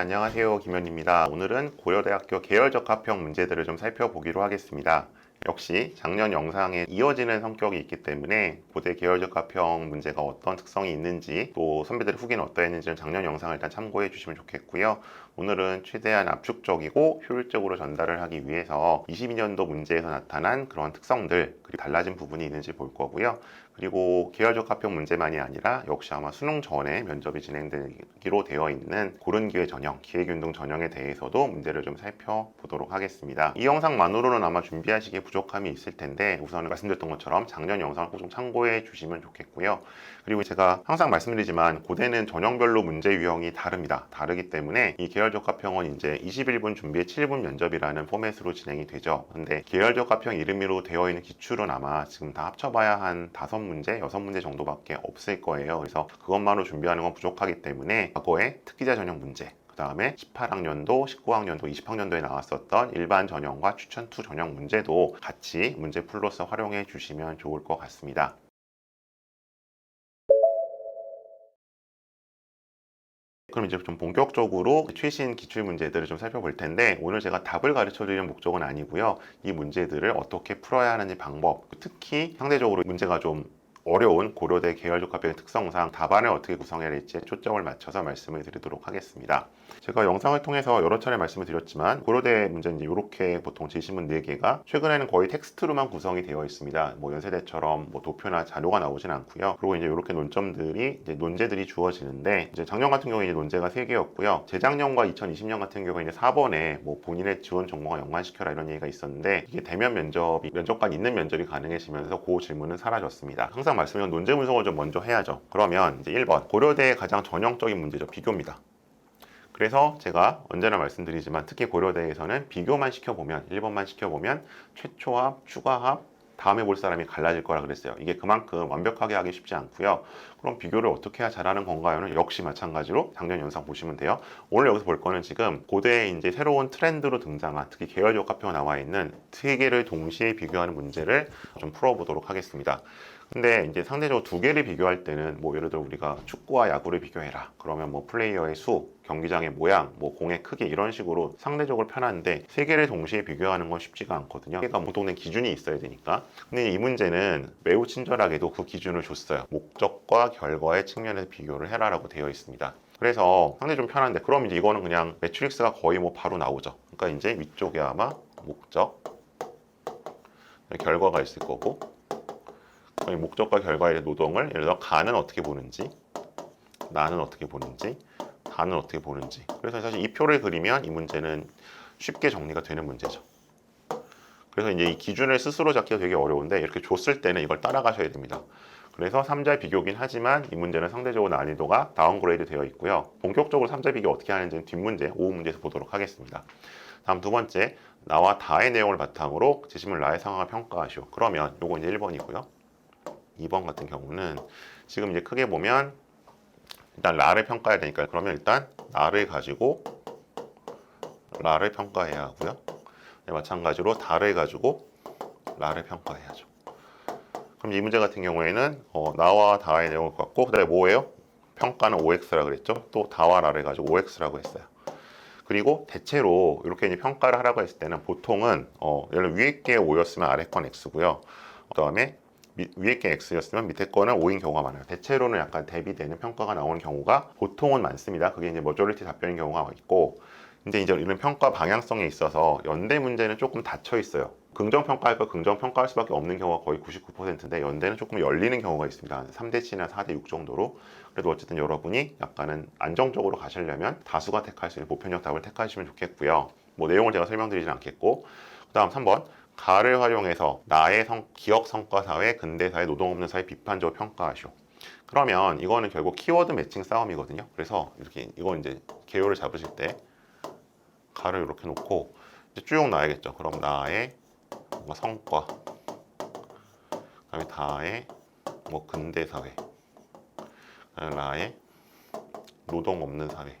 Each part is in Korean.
안녕하세요. 김현입니다. 오늘은 고려대학교 계열적 합평 문제들을 좀 살펴보기로 하겠습니다. 역시 작년 영상에 이어지는 성격이 있기 때문에 고대 계열적 합평 문제가 어떤 특성이 있는지 또 선배들의 후기는 어떠했는지는 작년 영상을 일단 참고해 주시면 좋겠고요. 오늘은 최대한 압축적이고 효율적으로 전달을 하기 위해서 22년도 문제에서 나타난 그런 특성들 그리고 달라진 부분이 있는지 볼 거고요. 그리고 계열적 합평 문제만이 아니라 역시 아마 수능 전에 면접이 진행되기로 되어 있는 고른기회 전형, 기획운동 전형에 대해서도 문제를 좀 살펴보도록 하겠습니다. 이 영상만으로는 아마 준비하시기에 부족함이 있을 텐데 우선 말씀드렸던 것처럼 작년 영상을 꼭 좀 참고해 주시면 좋겠고요. 그리고 제가 항상 말씀드리지만 고대는 전형별로 문제 유형이 다릅니다. 다르기 때문에 이 계열 적 합평은 이제 21분 준비에 7분 면접이라는 포맷으로 진행이 되죠. 근데 계열적 합평 이름으로 되어 있는 기출은 아마 지금 다 합쳐봐야 한 다섯 문제, 여섯 문제 정도밖에 없을 거예요. 그래서 그것만으로 준비하는 건 부족하기 때문에 과거에 특기자 전형 문제, 그 다음에 18학년도, 19학년도, 20학년도에 나왔었던 일반 전형과 추천 투 전형 문제도 같이 문제 풀로서 활용해 주시면 좋을 것 같습니다. 그럼 이제 좀 본격적으로 최신 기출 문제들을 좀 살펴볼 텐데 오늘 제가 답을 가르쳐 드리는 목적은 아니고요. 이 문제들을 어떻게 풀어야 하는지 방법, 특히 상대적으로 문제가 좀 어려운 고려대 계열적 합병의 특성상 답안을 어떻게 구성해야 할지 초점을 맞춰서 말씀을 드리도록 하겠습니다. 제가 영상을 통해서 여러 차례 말씀을 드렸지만 고려대 문제는 이렇게 보통 제시문 4개가 최근에는 거의 텍스트로만 구성이 되어 있습니다. 뭐 연세대처럼 뭐 도표나 자료가 나오진 않고요. 그리고 이제 이렇게 논점들이 이제 논제들이 주어지는데 이제 작년 같은 경우에 논제가 3개였고요. 재작년과 2020년 같은 경우에 이제 4번에 뭐 본인의 지원 전공과 연관시켜라 이런 얘기가 있었는데 이게 대면 면접이 면접관 있는 면접이 가능해지면서 그 질문은 사라졌습니다. 항상 말씀드린 논제 분석을 좀 먼저 해야죠. 그러면 이제 1번 고려대의 가장 전형적인 문제죠. 비교입니다. 그래서 제가 언제나 말씀드리지만 특히 고려대에서는 비교만 시켜보면 1번만 시켜보면 최초합, 추가합, 다음에 볼 사람이 갈라질 거라 그랬어요. 이게 그만큼 완벽하게 하기 쉽지 않고요. 그럼 비교를 어떻게 해야 잘하는 건가요는 역시 마찬가지로 작년 영상 보시면 돼요. 오늘 여기서 볼 거는 지금 고대에 이제 새로운 트렌드로 등장한 특히 계열적 합표가 나와 있는 세 개를 동시에 비교하는 문제를 좀 풀어보도록 하겠습니다. 근데 이제 상대적으로 두 개를 비교할 때는 뭐 예를 들어 우리가 축구와 야구를 비교해라. 그러면 뭐 플레이어의 수, 경기장의 모양, 뭐 공의 크기 이런 식으로 상대적으로 편한데 세 개를 동시에 비교하는 건 쉽지가 않거든요. 얘가 공통된 기준이 있어야 되니까. 근데 이 문제는 매우 친절하게도 그 기준을 줬어요. 목적과 결과의 측면에서 비교를 해라라고 되어 있습니다. 그래서 상당히 좀 편한데 그럼 이제 이거는 그냥 매트릭스가 거의 뭐 바로 나오죠. 그러니까 이제 위쪽에 아마 목적, 결과가 있을 거고 이 목적과 결과의 노동을 예를 들어 가는 어떻게 보는지 나는 어떻게 보는지 다는 어떻게 보는지. 그래서 사실 이 표를 그리면 이 문제는 쉽게 정리가 되는 문제죠. 그래서 이제 이 기준을 스스로 잡기가 되게 어려운데 이렇게 줬을 때는 이걸 따라가셔야 됩니다. 그래서 3자 비교긴 하지만 이 문제는 상대적으로 난이도가 다운그레이드 되어 있고요. 본격적으로 3자 비교 어떻게 하는지는 뒷문제 5 문제에서 보도록 하겠습니다. 다음 두 번째 나와 다의 내용을 바탕으로 제시물 나의 상황을 평가하시오. 그러면 요거 이제 1번이고요 2번 같은 경우는 지금 이제 크게 보면 일단 라를 평가해야 되니까 그러면 일단 나를 가지고 라를 평가해야 하고요. 네, 마찬가지로 다를 가지고 라를 평가해야죠. 그럼 이 문제 같은 경우에는 어, 나와 다의 내용을 갖고 그다음에 뭐예요? 평가는 OX라 그랬죠. 또 다와 라를 가지고 OX라고 했어요. 그리고 대체로 이렇게 이제 평가를 하라고 했을 때는 보통은 어, 예를 위에 게 5였으면 아래 건 X고요. 그다음에 미- 위에 게 X였으면 밑에 거는 O인 경우가 많아요. 대체로는 약간 대비되는 평가가 나오는 경우가 보통은 많습니다. 그게 이제 머저리티 답변인 경우가 있고 근데 이제 이런 평가 방향성에 있어서 연대 문제는 조금 닫혀 있어요. 긍정 평가할 거 긍정 평가할 수밖에 없는 경우가 거의 99%인데 연대는 조금 열리는 경우가 있습니다. 3대 7이나 4대 6 정도로. 그래도 어쨌든 여러분이 약간은 안정적으로 가시려면 다수가 택할 수 있는 보편적 답을 택하시면 좋겠고요. 뭐 내용을 제가 설명드리진 않겠고 그다음 3번 가를 활용해서 나의 성, 기억 성과 사회, 근대 사회, 노동 없는 사회 비판적으로 평가하시오. 그러면 이거는 결국 키워드 매칭 싸움이거든요. 그래서 이렇게 이건 이제 개요를 잡으실 때 가를 이렇게 놓고 이제 쭉 나야겠죠. 그럼 나의 뭔가 성과, 그다음에 다의 뭐 근대 사회, 그다음에 나의 노동 없는 사회.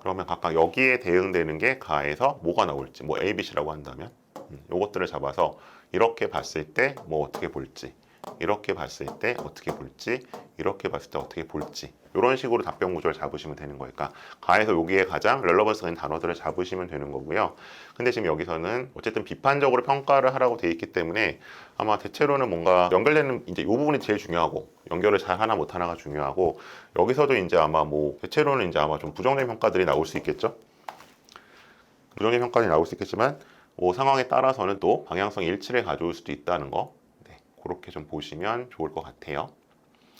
그러면 각각 여기에 대응되는 게 가에서 뭐가 나올지, 뭐 A, B, C라고 한다면 음, 요것들을 잡아서 이렇게 봤을 때 뭐 어떻게 볼지 이렇게 봤을 때 어떻게 볼지 이렇게 봤을 때 어떻게 볼지 이런 식으로 답변 구조를 잡으시면 되는 거니까 가에서 여기에 가장 relevance 있는 단어들을 잡으시면 되는 거고요. 근데 지금 여기서는 어쨌든 비판적으로 평가를 하라고 돼 있기 때문에 아마 대체로는 뭔가 연결되는 이제 이 부분이 제일 중요하고 연결을 잘 하나 못 하나가 중요하고 여기서도 이제 아마 뭐 대체로는 이제 아마 좀 부정적인 평가들이 나올 수 있겠죠. 부정적인 평가들이 나올 수 있겠지만 뭐 상황에 따라서는 또 방향성 일치를 가져올 수도 있다는 거. 네, 그렇게 좀 보시면 좋을 것 같아요.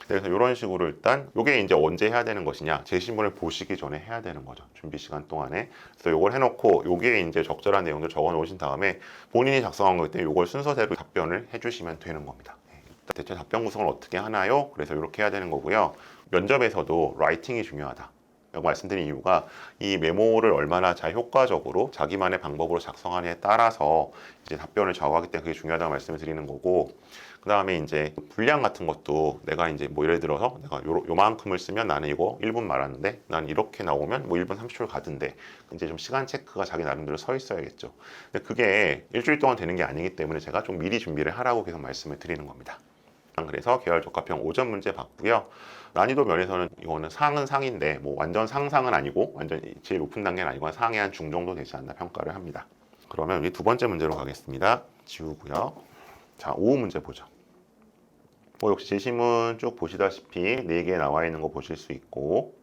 그래서 이런 식으로 일단 이게 이제 언제 해야 되는 것이냐 제시문을 보시기 전에 해야 되는 거죠 준비 시간 동안에. 그래서 이걸 해놓고 여기에 이제 적절한 내용들 적어 놓으신 다음에 본인이 작성한 거기 때문에 이걸 순서대로 답변을 해주시면 되는 겁니다. 네, 대체 답변 구성을 어떻게 하나요? 그래서 이렇게 해야 되는 거고요. 면접에서도 라이팅이 중요하다 라고 말씀드린 이유가 이 메모를 얼마나 잘 효과적으로 자기만의 방법으로 작성하느냐에 따라서 이제 답변을 좌우하기 때문에 그게 중요하다고 말씀을 드리는 거고 그 다음에 이제 분량 같은 것도 내가 이제 뭐 예를 들어서 내가 요, 요만큼을 쓰면 나는 이거 1분 말하는데 난 이렇게 나오면 뭐 1분 30초를 가던데 이제 좀 시간 체크가 자기 나름대로 서 있어야겠죠. 근데 그게 일주일 동안 되는 게 아니기 때문에 제가 좀 미리 준비를 하라고 계속 말씀을 드리는 겁니다. 그래서 계열 적합형 5점 문제 봤고요. 난이도 면에서는 이거는 상은 상인데 뭐 완전 상상은 아니고 완전 제일 높은 단계는 아니고 상위 한중 정도 되지 않나 평가를 합니다. 그러면 우리 두 번째 문제로 가겠습니다. 지우고요. 자, 5 문제 보죠. 뭐 역시 제시문 쭉 보시다시피 4개 나와 있는 거 보실 수 있고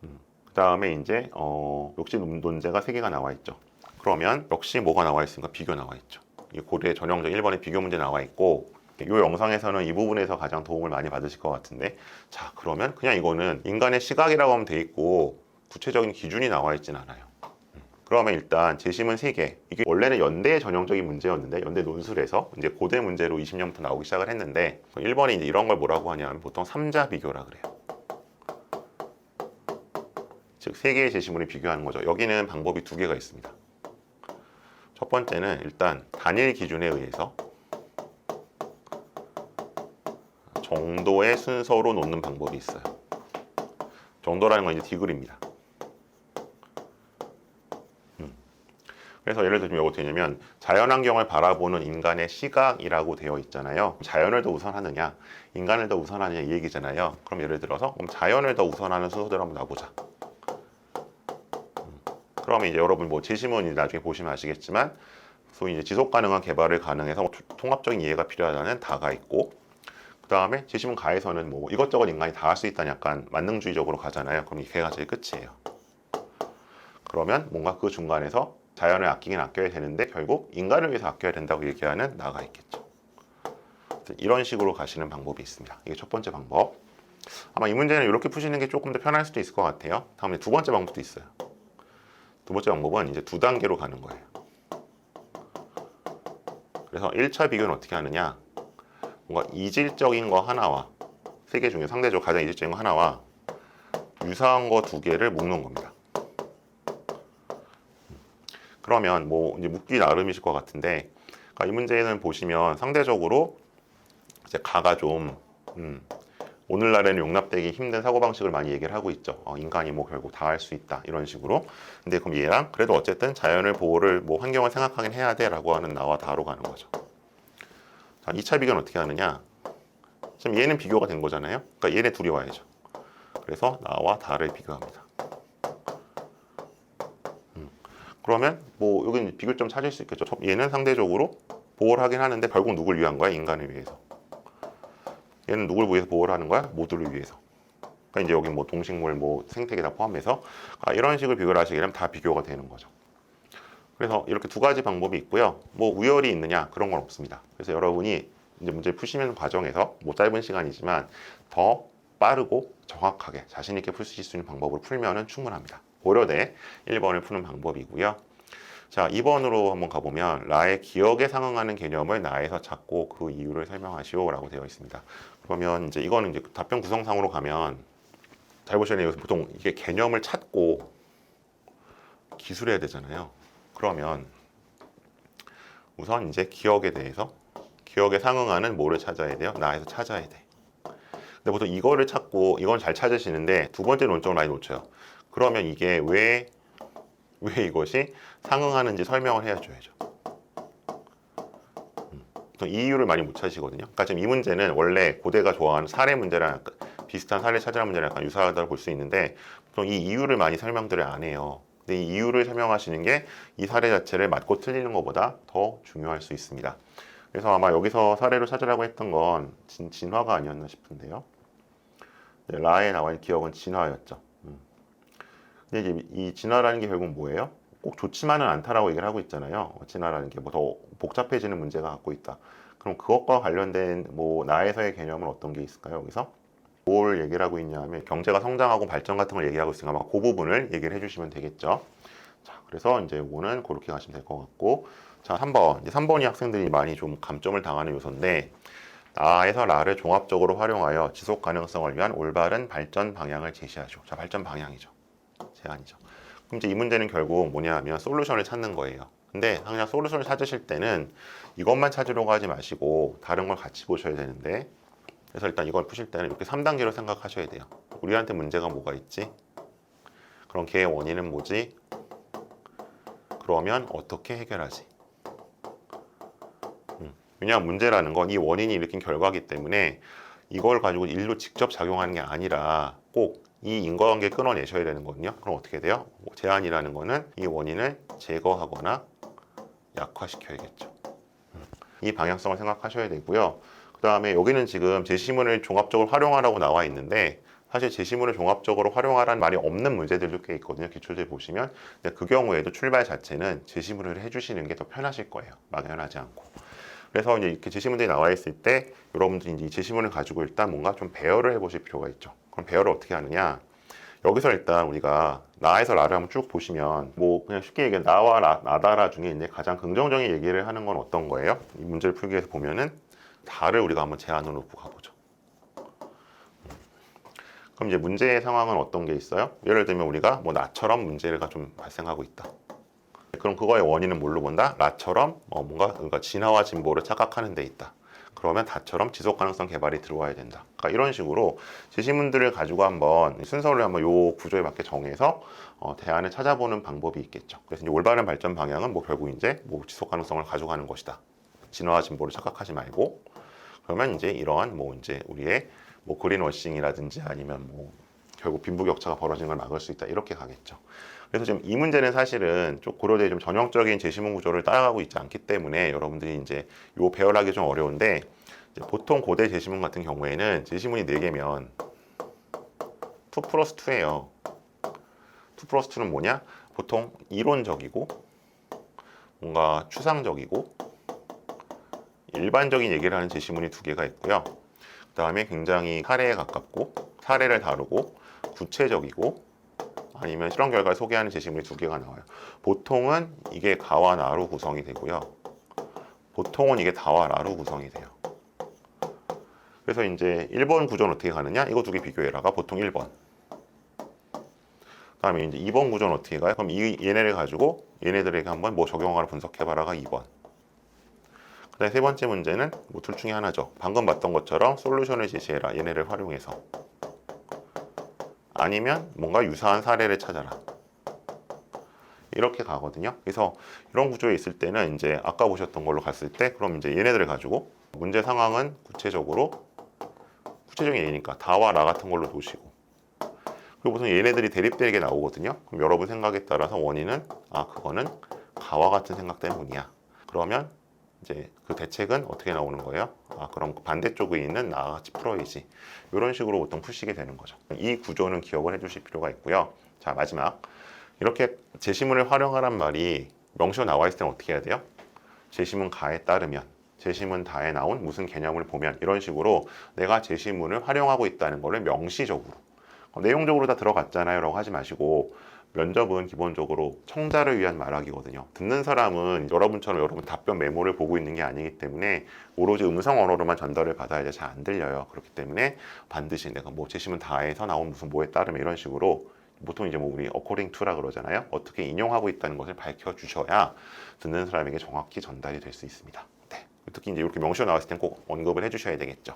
그 다음에 이제 어, 역시 논- 논제가 3개가 나와 있죠. 그러면 역시 뭐가 나와 있습니까? 비교 나와 있죠. 이 고대 전형적 1번의 비교 문제 나와 있고 이 영상에서는 이 부분에서 가장 도움을 많이 받으실 것 같은데 자 그러면 그냥 이거는 인간의 시각이라고 하면 돼 있고 구체적인 기준이 나와 있진 않아요. 그러면 일단 제시문 3개. 이게 원래는 연대 전형적인 문제였는데 연대 논술에서 이제 고대 문제로 20년부터 나오기 시작을 했는데 1번이 이제 이런 걸 뭐라고 하냐면 보통 3자 비교라 그래요. 즉세 개의 제시문을 비교하는 거죠. 여기는 방법이 두 개가 있습니다. 첫 번째는 일단 단일 기준에 의해서 정도의 순서로 놓는 방법이 있어요. 정도라는 건 이제 디글입니다. 그래서 예를 들면 이거 되냐면 자연환경을 바라보는 인간의 시각이라고 되어 있잖아요. 자연을 더 우선하느냐, 인간을 더 우선하느냐 이 얘기잖아요. 그럼 예를 들어서 그럼 자연을 더 우선하는 순서대로 한번 놔보자. 음, 그러면 이제 여러분 뭐 제시문이 나중에 보시면 아시겠지만 소위 이제 지속 가능한 개발을 가능해서 뭐 통합적인 이해가 필요하다는 다가 있고 그 다음에 제시문 가에서는 뭐 이것저것 인간이 다 할 수 있다는 약간 만능주의적으로 가잖아요. 그럼 이 개가 제일 끝이에요. 그러면 뭔가 그 중간에서 자연을 아끼긴 아껴야 되는데 결국 인간을 위해서 아껴야 된다고 얘기하는 나가 있겠죠. 이런 식으로 가시는 방법이 있습니다. 이게 첫 번째 방법. 아마 이 문제는 이렇게 푸시는 게 조금 더 편할 수도 있을 것 같아요. 다음에 두 번째 방법도 있어요. 두 번째 방법은 이제 두 단계로 가는 거예요. 그래서 1차 비교는 어떻게 하느냐? 뭔가 이질적인 거 하나와 세 개 중에 상대적으로 가장 이질적인 거 하나와 유사한 거 두 개를 묶는 겁니다. 그러면 뭐 이제 묻기 나름이실 것 같은데 그러니까 이 문제는 보시면 상대적으로 이제 가가 좀 음, 오늘날에는 용납되기 힘든 사고 방식을 많이 얘기를 하고 있죠. 어, 인간이 뭐 결국 다 할 수 있다 이런 식으로. 근데 그럼 얘랑 그래도 어쨌든 자연을 보호를 뭐 환경을 생각하긴 해야 돼 라고 하는 나와 다로 가는 거죠. 자, 2차 비교는 어떻게 하느냐? 지금 얘는 비교가 된 거잖아요. 그러니까 얘네 둘이 와야죠. 그래서 나와 다를 비교합니다. 그러면 뭐 여기는 비교점 찾을 수 있겠죠. 첫- 얘는 상대적으로 보호를 하긴 하는데 결국 누굴 위한 거야? 인간을 위해서. 얘는 누굴 위해서 보호를 하는 거야? 모두를 위해서. 그러니까 이제 여기 뭐 동식물, 뭐 생태계 다 포함해서 아, 이런 식으로 비교를 하시게 되면 다 비교가 되는 거죠. 그래서 이렇게 두 가지 방법이 있고요. 뭐 우열이 있느냐 그런 건 없습니다. 그래서 여러분이 이제 문제 푸시는 과정에서 뭐 짧은 시간이지만 더 빠르고 정확하게 자신 있게 풀 수 있는 방법으로 풀면은 충분합니다. 고려대 1번을 푸는 방법이고요. 자, 2번으로 한번 가보면 라의 기억에 상응하는 개념을 나에서 찾고 그 이유를 설명하시오라고 되어 있습니다. 그러면 이제 이거는 이제 답변 구성상으로 가면 잘 보시면 여기서 보통 이게 개념을 찾고 기술해야 되잖아요. 그러면 우선 이제 기억에 대해서 기억에 상응하는 뭐를 찾아야 돼요? 나에서 찾아야 돼. 근데 보통 이거를 찾고 이건 잘 찾으시는데 두 번째 논점을 많이 놓쳐요. 그러면 이게 왜, 왜 이것이 상응하는지 설명을 해줘야죠. 이유를 많이 못 찾으시거든요. 그러니까 지금 이 문제는 원래 고대가 좋아하는 사례 문제랑 비슷한 사례 찾으라는 문제랑 약간 유사하다고 볼 수 있는데 보통 이 이유를 많이 설명들을 안 해요. 근데 이 이유를 설명하시는 게 이 사례 자체를 맞고 틀리는 것보다 더 중요할 수 있습니다. 그래서 아마 여기서 사례로 찾으라고 했던 건 진, 진화가 아니었나 싶은데요. 네, 라에 나와 있는 기억은 진화였죠. 음. 근데 이제 이 진화라는 게 결국 뭐예요? 꼭 좋지만은 않다라고 얘기를 하고 있잖아요. 진화라는 게 뭐 더 복잡해지는 문제가 갖고 있다. 그럼 그것과 관련된 뭐 나에서의 개념은 어떤 게 있을까요? 여기서 뭘 얘기를 하고 있냐면 경제가 성장하고 발전 같은 걸 얘기하고 있으니까 아마 그 부분을 얘기를 해주시면 되겠죠. 자, 그래서 이제 이거는 그렇게 가시면 될 것 같고, 자, 3번. 이제 3번이 학생들이 많이 좀 감점을 당하는 요소인데, 나에서 라를 종합적으로 활용하여 지속 가능성을 위한 올바른 발전 방향을 제시하죠. 자, 발전 방향이죠. 제안이죠. 그럼 이제 이 문제는 결국 뭐냐 하면 솔루션을 찾는 거예요. 근데 그냥 솔루션을 찾으실 때는 이것만 찾으려고 하지 마시고 다른 걸 같이 보셔야 되는데 그래서 일단 이걸 푸실 때는 이렇게 3단계로 생각하셔야 돼요. 우리한테 문제가 뭐가 있지? 그럼 걔의 원인은 뭐지? 그러면 어떻게 해결하지? 음, 왜냐하면 문제라는 건 이 원인이 일으킨 결과기 때문에 이걸 가지고 일로 직접 작용하는 게 아니라 꼭 이 인과관계 끊어내셔야 되는 거거든요. 그럼 어떻게 돼요? 뭐 제한이라는 거는 이 원인을 제거하거나 약화시켜야겠죠. 음, 이 방향성을 생각하셔야 되고요. 그 다음에 여기는 지금 제시문을 종합적으로 활용하라고 나와 있는데 사실 제시문을 종합적으로 활용하라는 말이 없는 문제들도 꽤 있거든요. 기출들 보시면. 근데 그 경우에도 출발 자체는 제시문을 해주시는 게 더 편하실 거예요. 막연하지 않고. 그래서 이제 이렇게 제시문들이 나와 있을 때 여러분들이 이제 이 제시문을 가지고 일단 뭔가 좀 배열을 해보실 필요가 있죠. 그럼 배열을 어떻게 하느냐? 여기서 일단 우리가 나에서 라를 한번 쭉 보시면 뭐 그냥 쉽게 얘기해 나와 나, 나다라 중에 이제 가장 긍정적인 얘기를 하는 건 어떤 거예요? 이 문제를 풀기 위해서 보면은 다를 우리가 한번 제안으로 놓고 가보죠. 그럼 이제 문제의 상황은 어떤 게 있어요? 예를 들면 우리가 뭐 나처럼 문제가 좀 발생하고 있다. 그럼 그거의 원인은 뭘로 본다? 나처럼 어, 뭔가 그러니까 진화와 진보를 착각하는 데 있다. 그러면 다처럼 지속 가능성 개발이 들어와야 된다. 그러니까 이런 식으로 제시문들을 가지고 한번 순서를 한번 요 구조에 맞게 정해서 어, 대안을 찾아보는 방법이 있겠죠. 그래서 이제 올바른 발전 방향은 뭐 결국 이제 뭐 지속 가능성을 가져가는 것이다. 진화와 진보를 착각하지 말고 그러면 이제 이러한 뭐 이제 우리의 뭐 그린워싱이라든지 아니면 뭐 결국 빈부격차가 벌어지는 걸 막을 수 있다 이렇게 가겠죠. 그래서 지금 이 문제는 사실은 좀 고려대 좀 전형적인 제시문 구조를 따라가고 있지 않기 때문에 여러분들이 이제 요 배열하기 좀 어려운데 보통 고대 제시문 같은 경우에는 제시문이 4개면 2 플러스 2예요. 2 플러스 2는 뭐냐? 보통 이론적이고 뭔가 추상적이고 일반적인 얘기를 하는 제시문이 두 개가 있고요. 그 다음에 굉장히 사례에 가깝고 사례를 다루고 구체적이고 아니면 실험 결과를 소개하는 제시문이 두 개가 나와요. 보통은 이게 가와 나로 구성이 되고요. 보통은 이게 다와 라로 구성이 돼요. 그래서 이제 1번 구조는 어떻게 가느냐? 이거 두 개 비교해라가 보통 1번. 그다음에 이제 2번 구조는 어떻게 가요? 그럼 이 얘네를 가지고 얘네들에게 한번 뭐 적용하라 분석해봐라가 2번. 그다음에 세 번째 문제는 뭐 둘 중에 하나죠. 방금 봤던 것처럼 솔루션을 제시해라. 얘네를 활용해서. 아니면 뭔가 유사한 사례를 찾아라. 이렇게 가거든요. 그래서 이런 구조에 있을 때는 이제 아까 보셨던 걸로 갔을 때 그럼 이제 얘네들을 가지고 문제 상황은 구체적으로 구체적인 얘기니까 다와 라 같은 걸로 놓으시고 그리고 보통 얘네들이 대립되게 나오거든요. 그럼 여러분 생각에 따라서 원인은 아 그거는 가와 같은 생각 때문이야. 그러면 이제 그 대책은 어떻게 나오는 거예요? 아, 그럼 반대쪽에 있는 나같이 풀어야지. 이런 식으로 보통 푸시게 되는 거죠. 이 구조는 기억을 해 주실 필요가 있고요. 자, 마지막. 이렇게 제시문을 활용하란 말이 명시로 나와 있을 때는 어떻게 해야 돼요? 제시문 가에 따르면, 제시문 다에 나온 무슨 개념을 보면 이런 식으로 내가 제시문을 활용하고 있다는 것을 명시적으로 어, 내용적으로 다 들어갔잖아요 라고 하지 마시고 면접은 기본적으로 청자를 위한 말하기거든요. 듣는 사람은 여러분처럼 여러분 답변 메모를 보고 있는 게 아니기 때문에 오로지 음성 언어로만 전달을 받아야 잘안 들려요. 그렇기 때문에 반드시 내가 뭐 제시문 다에서 나온 무슨 뭐에 따르면 이런 식으로 보통 이제 뭐 우리 according to라 그러잖아요. 어떻게 인용하고 있다는 것을 밝혀 주셔야 듣는 사람에게 정확히 전달이 될 수 있습니다. 네. 특히 이제 이렇게 명시로 나왔을 땐 꼭 언급을 해주셔야 되겠죠.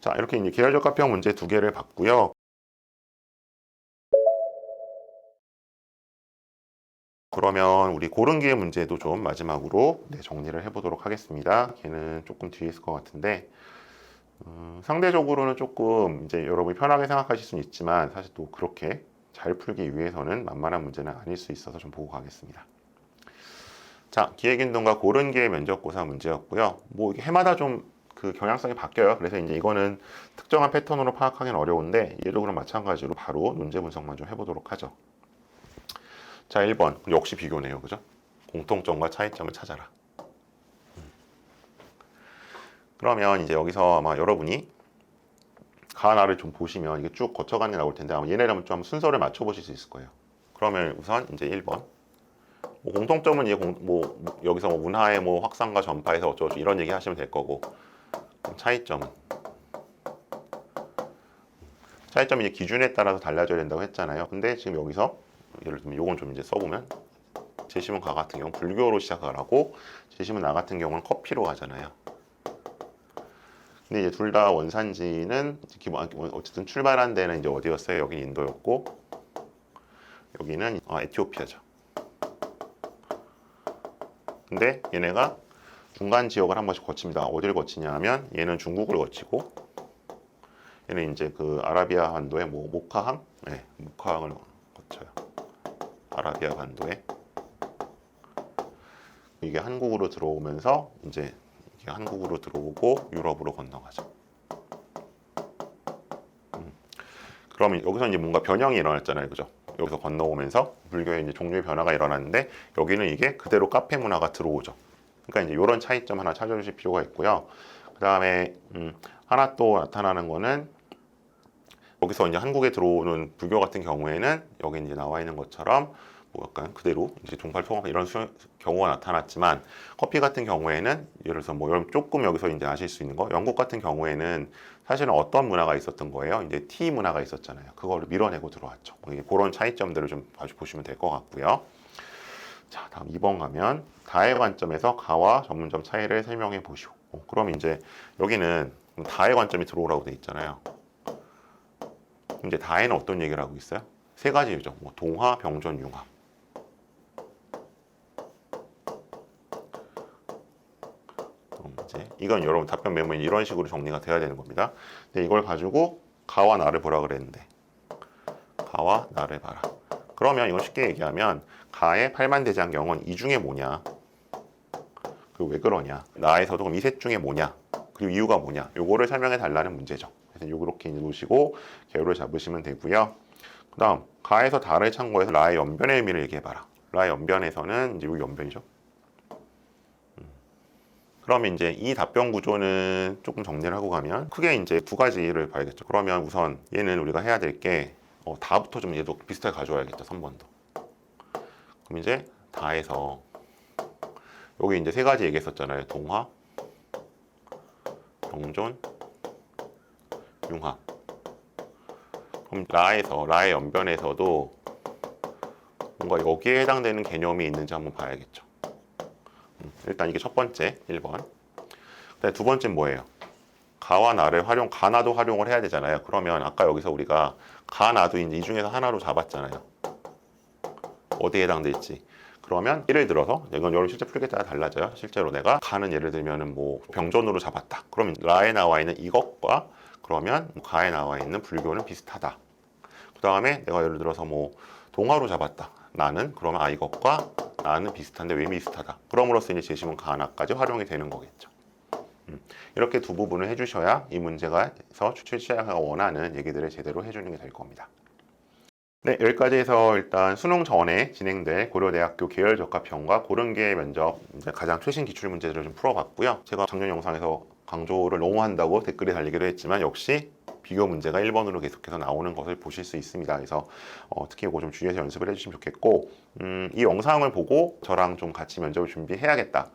자, 이렇게 이제 계열적 합평 문제 두 개를 봤고요. 그러면 우리 고른기의 문제도 좀 마지막으로 네, 정리를 해보도록 하겠습니다. 걔는 조금 뒤에 있을 것 같은데 음, 상대적으로는 조금 이제 여러분이 편하게 생각하실 수는 있지만 사실 또 그렇게 잘 풀기 위해서는 만만한 문제는 아닐 수 있어서 좀 보고 가겠습니다. 자, 기획인동과 고른기의 면접고사 문제였고요. 뭐 해마다 좀 그 경향성이 바뀌어요. 그래서 이제 이거는 특정한 패턴으로 파악하기는 어려운데 얘도 그럼 마찬가지로 바로 문제 분석만 좀 해보도록 하죠. 자, 1번. 역시 비교네요. 그죠? 공통점과 차이점을 찾아라. 음. 그러면 이제 여기서 아마 여러분이 가나를 좀 보시면 이게 쭉 거쳐가는 게 나올 텐데 아마 얘네를 한번 좀 순서를 맞춰 보실 수 있을 거예요. 그러면 우선 이제 1번. 뭐 공통점은 이제 공, 뭐 여기서 뭐 문화의 뭐 확산과 전파에서 어쩌고 이런 얘기 하시면 될 거고 차이점은 차이점이 이제 기준에 따라서 달라져야 된다고 했잖아요. 근데 지금 여기서 예를 들면 요건 좀 이제 써보면 제시문 가 같은 경우 는 불교로 시작하라고 제시문 나 같은 경우는 커피로 가잖아요. 근데 이제 둘 다 원산지는 기본 어쨌든 출발한 데는 이제 어디였어요? 여기 인도였고 여기는 아, 에티오피아죠. 근데 얘네가 중간 지역을 한 번씩 거칩니다. 어디를 거치냐면 얘는 중국을 거치고 얘는 이제 그 아라비아 반도의 뭐 모카항, 네, 모카항을 거쳐요. 아라비아 반도에 이게 한국으로 들어오면서 이제 이게 한국으로 들어오고 유럽으로 건너가죠. 음. 그러면 여기서 이제 뭔가 변형이 일어났잖아요, 그죠? 여기서 건너오면서 불교의 이제 종류의 변화가 일어났는데 여기는 이게 그대로 카페 문화가 들어오죠. 그러니까 이제 이런 차이점 하나 찾아주실 필요가 있고요. 그 다음에 음, 하나 또 나타나는 거는 여기서 이제 한국에 들어오는 불교 같은 경우에는 여기 이제 나와 있는 것처럼 뭐 약간 그대로 이제 종팔 통합 이런 수, 경우가 나타났지만 커피 같은 경우에는 예를 들어서 뭐 여러분 조금 여기서 이제 아실 수 있는 거 영국 같은 경우에는 사실은 어떤 문화가 있었던 거예요? 이제 티 문화가 있었잖아요. 그거를 밀어내고 들어왔죠. 뭐 그런 차이점들을 좀 봐주 보시면 될 것 같고요. 자 다음 2번 가면 다의 관점에서 가와 전문점 차이를 설명해 보시오. 어, 그럼 이제 여기는 다의 관점이 들어오라고 돼 있잖아요 이제 다에는 어떤 얘기를 하고 있어요? 세 가지죠. 뭐 동화, 병존, 융합. 이건 여러분 답변 메모에 이런 식으로 정리가 돼야 되는 겁니다. 근데 이걸 가지고 가와 나를 보라 그랬는데 가와 나를 봐라. 그러면 이건 쉽게 얘기하면 가의 팔만대장경은 이 중에 뭐냐? 그왜 그러냐? 나에서도 그럼 이셋 중에 뭐냐? 그리고 이유가 뭐냐? 요거를 설명해 달라는 문제죠. 그래서 요렇게 놓으시고 개요를 잡으시면 되고요. 그 다음 가에서 다를 참고해서 라의 연변의 의미를 얘기해봐라. 라의 연변에서는 이제 여기 연변이죠. 음. 그러면 이제 이 답변 구조는 조금 정리를 하고 가면 크게 이제 두 가지를 봐야겠죠. 그러면 우선 얘는 우리가 해야 될게 어, 다부터 좀 얘도 비슷하게 가져와야겠죠. 3번도. 그럼 이제 다에서 여기 이제 세 가지 얘기했었잖아요. 동화, 병존, 융합. 그럼 라에서 라의 연변에서도 뭔가 여기에 해당되는 개념이 있는지 한번 봐야겠죠. 음, 일단 이게 첫 번째 1번. 그다음 두 번째 뭐예요? 가와 나를 활용, 가나도 활용을 해야 되잖아요. 그러면 아까 여기서 우리가 가나도 이제 이 중에서 하나로 잡았잖아요. 어디에 해당될지. 그러면 예를 들어서 이건 여러분 실제 풀기에 따라 달라져요. 실제로 내가 가는 예를 들면은 뭐 병존으로 잡았다. 그러면 라에 나와 있는 이것과 그러면 가에 나와 있는 불교는 비슷하다. 그 다음에 내가 예를 들어서 뭐 동화로 잡았다. 나는 그러면 아 이것과 나는 비슷한데 왜 비슷하다. 그럼으로써 이제 제시문 가나까지 활용이 되는 거겠죠. 음, 이렇게 두 부분을 해주셔야 이 문제가서 출제자가 원하는 얘기들을 제대로 해주는 게 될 겁니다. 네, 여기까지 해서 일단 수능 전에 진행될 고려대학교 계열 적합형과 고른계 면접 가장 최신 기출 문제들을 좀 풀어봤고요. 제가 작년 영상에서 강조를 너무 한다고 댓글에 달리기도 했지만 역시 비교 문제가 1번으로 계속해서 나오는 것을 보실 수 있습니다. 그래서 어, 특히 이거 좀 주의해서 연습을 해주시면 좋겠고 음, 이 영상을 보고 저랑 좀 같이 면접을 준비해야겠다.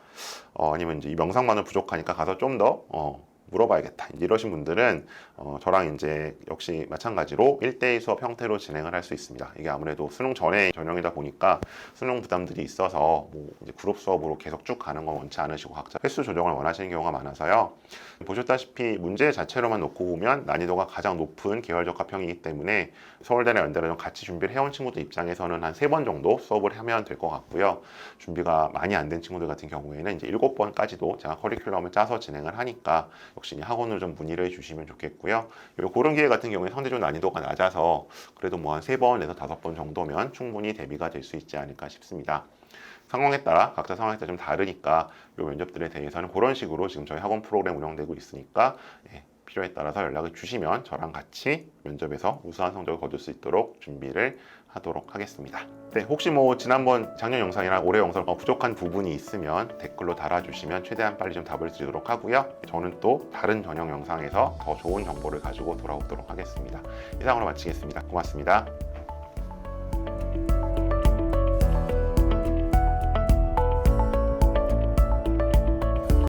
어, 아니면 이제 이 영상만은 부족하니까 가서 좀더 어, 물어봐야겠다. 이러신 분들은 어, 저랑 이제 역시 마찬가지로 1대1 수업 형태로 진행을 할 수 있습니다. 이게 아무래도 수능 전에 전형이다 보니까 수능 부담들이 있어서 뭐 그룹 수업으로 계속 쭉 가는 건 원치 않으시고 각자 횟수 조정을 원하시는 경우가 많아서요. 보셨다시피 문제 자체로만 놓고 보면 난이도가 가장 높은 계열적 합형이기 때문에 서울대나 연대를 좀 같이 준비를 해온 친구들 입장에서는 한 세 번 정도 수업을 하면 될 것 같고요. 준비가 많이 안 된 친구들 같은 경우에는 이제 일곱 번까지도 제가 커리큘럼을 짜서 진행을 하니까 역시 학원으로 좀 문의를 해주시면 좋겠고요. 요 그런 기회 같은 경우에 상대적으로 난이도가 낮아서 그래도 뭐 한 세 번에서 다섯 번 정도면 충분히 대비가 될 수 있지 않을까 싶습니다. 상황에 따라 각자 상황에 따라 좀 다르니까 이 면접들에 대해서는 그런 식으로 지금 저희 학원 프로그램 운영되고 있으니까 예, 필요에 따라서 연락을 주시면 저랑 같이 면접에서 우수한 성적을 거둘 수 있도록 준비를 하도록 하겠습니다. 네, 혹시 뭐 지난번 작년 영상이랑 올해 영상 어, 부족한 부분이 있으면 댓글로 달아주시면 최대한 빨리 좀 답을 드리도록 하고요. 저는 또 다른 전형 영상에서 더 좋은 정보를 가지고 돌아오도록 하겠습니다. 이상으로 마치겠습니다. 고맙습니다.